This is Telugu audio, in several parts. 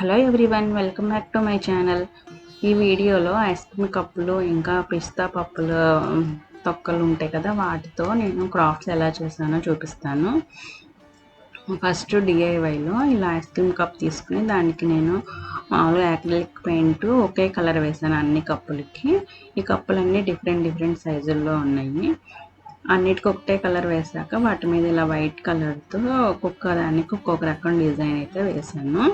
Hello everyone welcome back to my channel. ఈ వీడియోలో ఐస్ క్రీమ్ కప్పులు ఇంకా పిస్తా పప్పులు తొక్కలు ఉంటాయి కదా వాటితో నేను క్రాఫ్ట్స్ ఎలా చేశానో చూపిస్తాను. ఫస్ట్ డిఐవైలో ఇలా ఐస్ క్రీమ్ కప్ తీసుకుని దానికి నేను మామూలుగా యాక్రిలిక్ పెయింట్ ఒకే కలర్ వేసాను అన్ని కప్పులకి. ఈ కప్పులన్నీ డిఫరెంట్ డిఫరెంట్ సైజుల్లో ఉన్నాయి. అన్నిటికి ఒకటే కలర్ వేసాక వాటి మీద ఇలా వైట్ కలర్తో ఒక్కొక్క దానికి ఒక్కొక్క రకం డిజైన్ అయితే వేసాను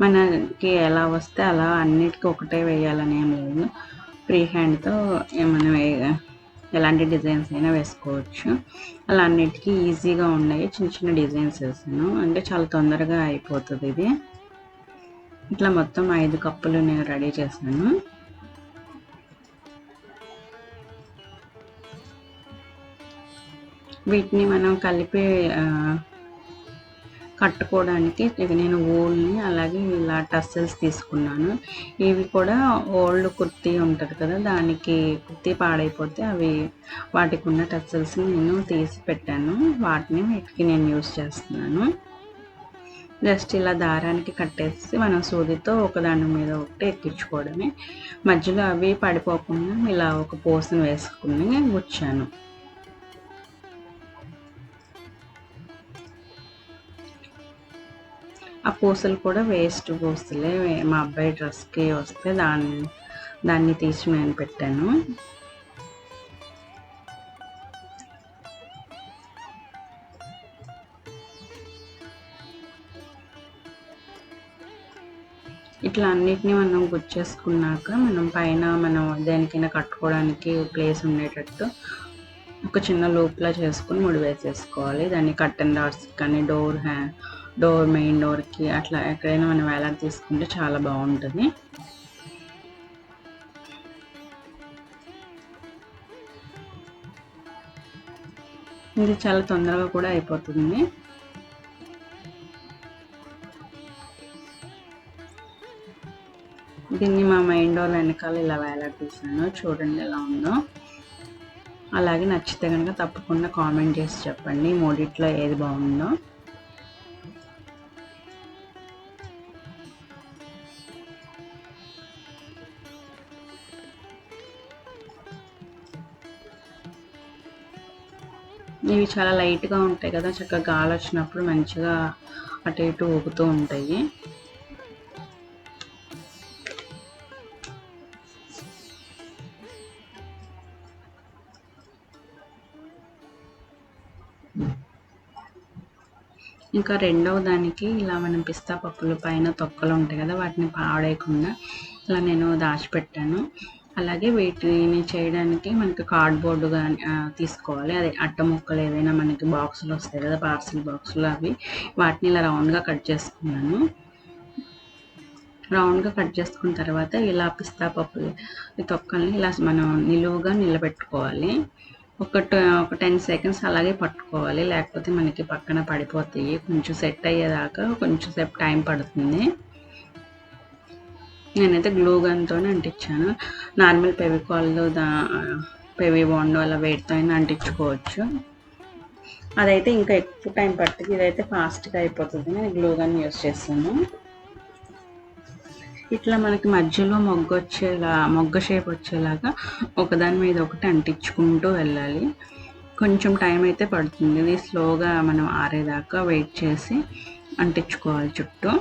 మనకి ఎలా వస్తే అలా అన్నిటికీ ఒకటే వేయాలని ఏం లేదు. ఫ్రీ హ్యాండ్తో మనం ఎలాంటి డిజైన్స్ అయినా వేసుకోవచ్చు. అలా అన్నిటికీ ఈజీగా ఉన్నాయి. చిన్న చిన్న డిజైన్స్ వేసాను. అంటే చాలా తొందరగా అయిపోతుంది ఇది. ఇట్లా మొత్తం ఐదు కప్పులు నేను రెడీ చేశాను. వీటిని మనం కలిపి కట్టుకోవడానికి. ఇక నేను ఓల్ని అలాగే ఇలా టస్సెల్స్ తీసుకున్నాను. ఇవి కూడా ఓల్డ్ కుర్తీ ఉంటుంది కదా దానికి కుర్తీ పాడైపోతే అవి వాటికి ఉన్న టస్సెల్స్ని నేను తీసి పెట్టాను. వాటిని వీటికి నేను యూస్ చేస్తున్నాను. జస్ట్ ఇలా దారానికి కట్టేసి మనం సూదితో ఒకదాని మీద ఒకటి ఎక్కించుకోవడమే. మధ్యలో అవి పడిపోకుండా ఇలా ఒక పోసను వేసుకుని గుచ్చాను ఆ పూసలు కూడా వేస్ట్ పూసలే. మా అబ్బాయి డ్రెస్కి వస్తే దాన్ని దాన్ని తీసి నేను పెట్టాను. ఇట్లా అన్నిటినీ మనం గుచ్చేసుకున్నాక మనం పైన మనం దేనికైనా కట్టుకోవడానికి ప్లేస్ ఉండేటట్టు ఒక చిన్న లూప్లా చేసుకుని ముడి వేసేసుకోవాలి దాన్ని కట్టెన్ డాట్స్ కానీ డోర్ హ్యాండ్ డోర్ మెయిన్ డోర్కి అట్లా ఎక్కడైనా మనం వేలాడ తీసుకుంటే చాలా బాగుంటుంది. ఇది చాలా తొందరగా కూడా అయిపోతుంది. దీన్ని మా మెయిన్ డోర్ వెనకాల ఇలా వేలాడదీసాను చూడండి ఎలా ఉందో. అలాగే నచ్చితే కనుక తప్పకుండా కామెంట్ చేసి చెప్పండి. మూడిట్లో ఏది బాగుందో. ఇవి చాలా లైట్గా ఉంటాయి కదా చక్కగా గాలి వచ్చినప్పుడు మంచిగా అటు ఇటు ఊగుతూ ఉంటాయి. ఇంకా రెండవ దానికి ఇలా మనం పిస్తా పప్పుల పైన తొక్కలు ఉంటాయి కదా వాటిని పాడేయకుండా ఇలా నేను దాచిపెట్టాను. అలాగే వీటిని చేయడానికి మనకి కార్డ్బోర్డు కానీ తీసుకోవాలి. అదే అట్ట ముక్కలు ఏదైనా మనకి బాక్సులు వస్తాయి కదా పార్సిల్ బాక్సులు అవి. వాటిని ఇలా రౌండ్గా కట్ చేసుకున్నాను. రౌండ్గా కట్ చేసుకున్న తర్వాత ఇలా పిస్తా పప్పు తొక్కల్ని ఇలా మనం నిలువుగా నిలబెట్టుకోవాలి. ఒక ఒక టెన్ సెకండ్స్ అలాగే పట్టుకోవాలి. లేకపోతే మనకి పక్కన పడిపోతాయి. కొంచెం సెట్ అయ్యేదాకా కొంచెం సేపు టైం పడుతుంది. నేనైతే గ్లూ గన్తో అంటించాను. నార్మల్ పెవికాల్లో దా పెవి బాండ్ అలా వేడితో అయినా అంటించుకోవచ్చు. అదైతే ఇంకా ఎక్కువ టైం పడుతుంది. ఇదైతే ఫాస్ట్గా అయిపోతుంది. నేను గ్లూ గన్ యూస్ చేస్తాను. ఇట్లా మనకి మధ్యలో మొగ్గ వచ్చేలా మొగ్గ షేప్ వచ్చేలాగా ఒకదాని మీద ఒకటి అంటించుకుంటూ వెళ్ళాలి. కొంచెం టైం అయితే పడుతుంది. ఇది స్లోగా మనం ఆరేదాకా వెయిట్ చేసి అంటించుకోవాలి చుట్టూ.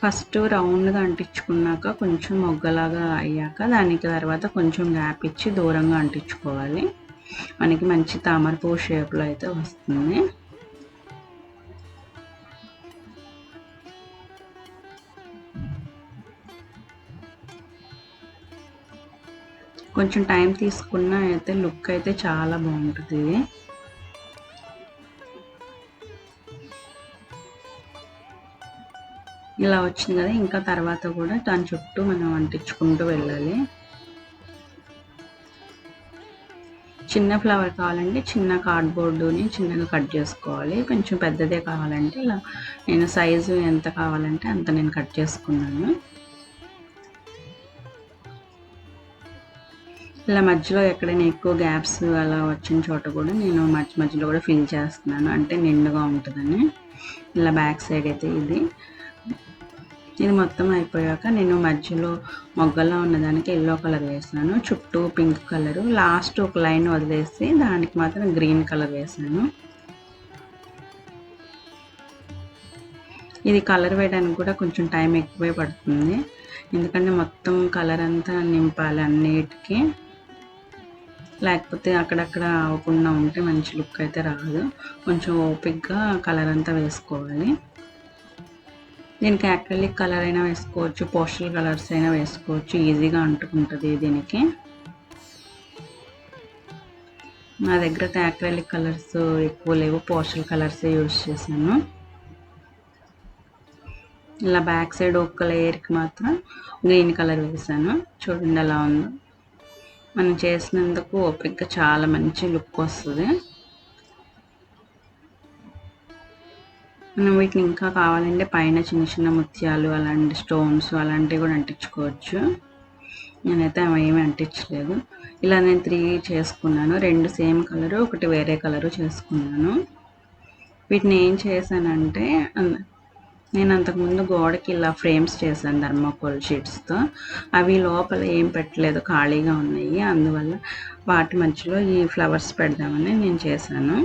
ఫస్ట్ రౌండ్గా అంటించుకున్నాక కొంచెం మొగ్గలాగా అయ్యాక దానికి తర్వాత కొంచెం గ్యాప్ ఇచ్చి దూరంగా అంటించుకోవాలి. మనకి మంచి తామర పువ్వు షేప్లో అయితే వస్తుంది. కొంచెం టైం తీసుకున్న అయితే లుక్ అయితే చాలా బాగుంటుంది. ఇలా వచ్చింది కదా ఇంకా తర్వాత కూడా దాని చుట్టూ మనం అంటించుకుంటూ వెళ్ళాలి. చిన్న ఫ్లవర్ కావాలంటే చిన్న కార్డ్బోర్డుని చిన్నగా కట్ చేసుకోవాలి. కొంచెం పెద్దదే కావాలంటే ఇలా నేను సైజు ఎంత కావాలంటే అంత నేను కట్ చేసుకున్నాను. ఇలా మధ్యలో ఎక్కడైనా ఎక్కువ గ్యాప్స్ అలా వచ్చిన చోట కూడా నేను మధ్య మధ్యలో కూడా ఫిల్ చేస్తున్నాను. అంటే నిండుగా ఉంటుందని. ఇలా బ్యాక్ సైడ్ అయితే ఇది. ఇది మొత్తం అయిపోయాక నేను మధ్యలో మొగ్గల్లో ఉన్నదానికి ఎల్లో కలర్ వేసాను చుట్టూ పింక్ కలరు. లాస్ట్ ఒక లైన్ వదిలేసి దానికి మాత్రం గ్రీన్ కలర్ వేసాను ఇది కలర్ వేయడానికి కూడా కొంచెం టైం ఎక్కువే పడుతుంది. ఎందుకంటే మొత్తం కలర్ అంతా నింపాలి అన్నిటికీ. లేకపోతే అక్కడక్కడ అవ్వకుండా ఉంటే మంచి లుక్ అయితే రాదు. కొంచెం ఓపిక్గా కలర్ అంతా వేసుకోవాలి. దీనికి యాక్రిలిక్ కలర్ అయినా వేసుకోవచ్చు పోస్టల్ కలర్స్ అయినా వేసుకోవచ్చు ఈజీగా అంటుకుంటుంది దీనికి. నా దగ్గర అయితే యాక్రిలిక్ కలర్స్ ఎక్కువ లేవు పోస్టల్ కలర్సే యూజ్ చేశాను. ఇలా బ్యాక్ సైడ్ ఒక్క లేయర్కి మాత్రం గ్రీన్ కలర్ వేసాను చూడండి ఎలా ఉందో. మనం చేసినందుకు ఓపిక్గా చాలా మంచి లుక్ వస్తుంది. మనం వీటిని ఇంకా కావాలంటే పైన చిన్న చిన్న ముత్యాలు అలాంటి స్టోన్స్ అలాంటివి కూడా అంటించుకోవచ్చు. నేనైతే ఏమీ అంటించలేదు. ఇలా నేను త్రీ చేసుకున్నాను. రెండు సేమ్ కలరు ఒకటి వేరే కలరు చేసుకున్నాను. వీటిని ఏం చేశానంటే నేను అంతకుముందు గోడకి ఇలా ఫ్రేమ్స్ చేశాను ధర్మకోల్ షీట్స్తో అవి లోపల ఏం పెట్టలేదు ఖాళీగా ఉన్నాయి. అందువల్ల వాటి మధ్యలో ఈ ఫ్లవర్స్ పెడదామని నేను చేశాను.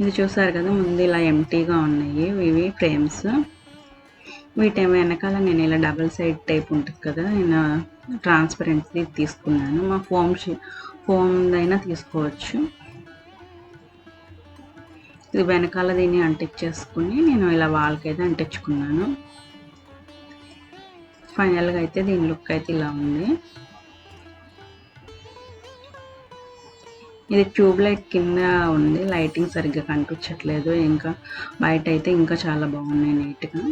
ఇది చూసారు కదా ముందు ఇలా ఎంటీగా ఉన్నాయి ఇవి ఫ్రేమ్స్ వీటి వెనకాల నేను ఇలా డబుల్ సైడ్ టైప్ ఉంటుంది కదా నేను ట్రాన్స్పరెన్సీ తీసుకున్నాను. మా ఫోమ్ ఫోమ్ ఫోమ్దైనా తీసుకోవచ్చు. ఇది వెనకాల దీన్ని అంటించేసుకుని నేను ఇలా వాళ్ళకైతే అయితే అంటించుకున్నాను ఫైనల్గా అయితే దీని లుక్ అయితే ఇలా ఉంది. ఇది ట్యూబ్ లైట్ కింద ఉంది. లైటింగ్ సరిగ్గా కనిపించట్లేదు. ఇంకా బయట అయితే ఇంకా చాలా బాగున్నాయి నీట్గా.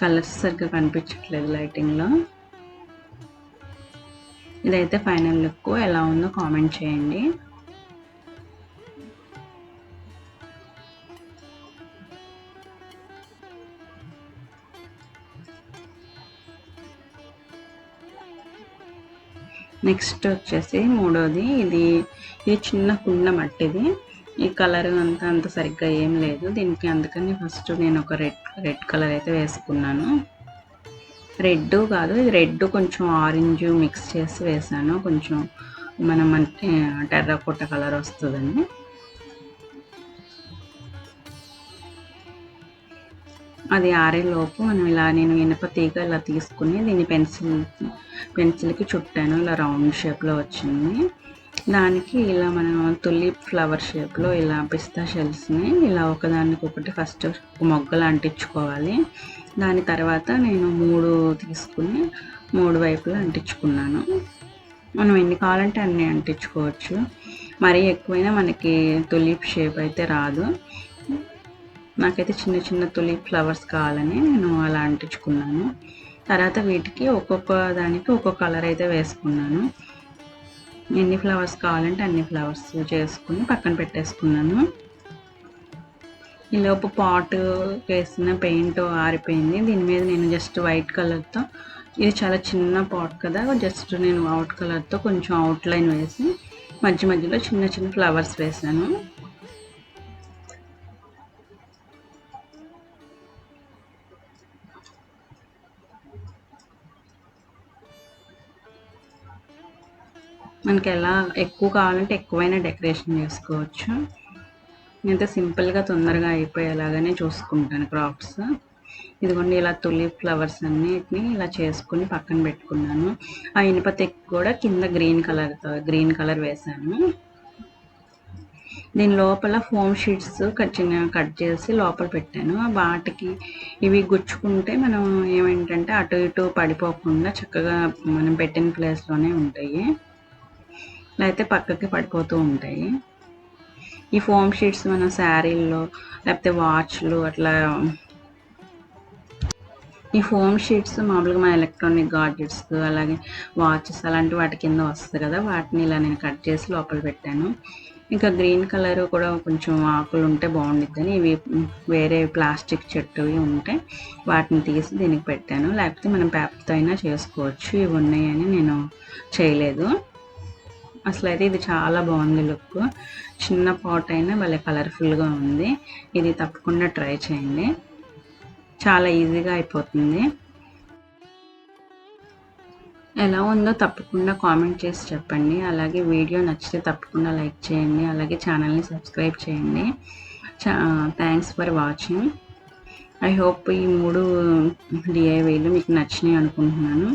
కలర్స్ సరిగ్గా కనిపించట్లేదు లైటింగ్లో. ఇదైతే ఫైనల్ లుక్. ఎలా ఉందో కామెంట్ చేయండి. నెక్స్ట్ వచ్చేసి మూడోది ఇది ఇది చిన్న కుండ మట్టిది. ఈ కలర్ అంతా అంత సరిగ్గా ఏం లేదు. దీనికి అందుకని ఫస్ట్ నేను ఒక రెడ్ రెడ్ కలర్ అయితే వేసుకున్నాను. రెడ్ కాదు ఇది రెడ్ కొంచెం ఆరెంజ్ మిక్స్ చేసి వేసాను. కొంచెం మనం అంటే టెర్రకోట కలర్ వస్తుందండి అది ఆరేలోపు మనం ఇలా నేను ఇనప తీగ ఇలా తీసుకుని దీన్ని పెన్సిల్ పెన్సిల్కి చుట్టాను. ఇలా రౌండ్ షేప్లో వచ్చింది. దానికి ఇలా మనం తులిప్ ఫ్లవర్ షేప్లో ఇలా పిస్తా షెల్స్ని ఇలా ఒకదానికి ఒకటి ఫస్ట్ మొగ్గలు అంటించుకోవాలి. దాని తర్వాత నేను మూడు తీసుకుని మూడు వైపులా అంటించుకున్నాను. మనం ఎన్ని కావాలంటే అన్ని అంటించుకోవచ్చు. మరీ ఎక్కువైనా మనకి తులిప్ షేప్ అయితే రాదు. నాకైతే చిన్న చిన్న తులిప్ ఫ్లవర్స్ కావాలని నేను అలా అంటించుకున్నాను. తర్వాత వీటికి ఒక్కొక్క దానికి ఒక్కొక్క కలర్ అయితే వేసుకున్నాను. ఎన్ని ఫ్లవర్స్ కావాలంటే అన్ని ఫ్లవర్స్ చేసుకుని పక్కన పెట్టేసుకున్నాను. ఈలోపు పాట్ వేసిన పెయింట్ ఆరిపోయింది. దీని మీద నేను జస్ట్ వైట్ కలర్తో ఇది చాలా చిన్న పాట్ కదా జస్ట్ నేను అవుట్ కలర్తో కొంచెం అవుట్లైన్ వేసి మధ్య మధ్యలో చిన్న చిన్న ఫ్లవర్స్ వేసాను. మనకి ఎలా ఎక్కువ కావాలంటే ఎక్కువైనా డెకరేషన్ చేసుకోవచ్చు. నేనైతే సింపుల్గా తొందరగా అయిపోయేలాగానే చూసుకుంటాను క్రాఫ్ట్స్ ఇదిగోండి ఇలా తులిప్ ఫ్లవర్స్ అన్నిటిని ఇలా చేసుకుని పక్కన పెట్టుకున్నాను. ఆ ఇనుప తెక్కు కూడా కింద గ్రీన్ కలర్తో గ్రీన్ కలర్ వేసాను. దీని లోపల ఫోమ్ షీట్స్ చిన్న కట్ చేసి లోపల పెట్టాను. వాటికి ఇవి గుచ్చుకుంటే మనం ఏమేంటంటే అటు ఇటు పడిపోకుండా చక్కగా మనం పెట్టిన ప్లేస్లోనే ఉంటాయి. లేకపోతే పక్కకి పడిపోతూ ఉంటాయి. ఈ ఫోమ్ షీట్స్ మనం శారీల్లో లేకపోతే వాచ్లు అట్లా. ఈ ఫోమ్ షీట్స్ మామూలుగా మన ఎలక్ట్రానిక్ గాడ్జెట్స్ అలాగే వాచెస్ అలాంటి వాటి కింద వస్తుంది కదా వాటిని ఇలా నేను కట్ చేసి లోపల పెట్టాను. ఇంకా గ్రీన్ కలర్ కూడా కొంచెం ఆకులు ఉంటే బాగుండిద్దని ఇవి వేరే ప్లాస్టిక్ చెట్టువి ఉంటే వాటిని తీసి దీనికి పెట్టాను. లేకపోతే మనం పేపర్తో అయినా చేసుకోవచ్చు ఇవి ఉన్నాయని నేను చేయలేదు. అసలు అయితే ఇది చాలా బాగుంది లుక్. చిన్న పాట్ అయినా భలే కలర్ఫుల్గా ఉంది. ఇది తప్పకుండా ట్రై చేయండి. చాలా ఈజీగా అయిపోతుంది. ఎలా ఉందో తప్పకుండా కామెంట్ చేసి చెప్పండి. అలాగే వీడియో నచ్చితే తప్పకుండా లైక్ చేయండి. అలాగే ఛానల్ని సబ్స్క్రైబ్ చేయండి. Thanks for watching. I hope ఈ మూడు డిఐవైలు మీకు నచ్చినాయి అనుకుంటున్నాను.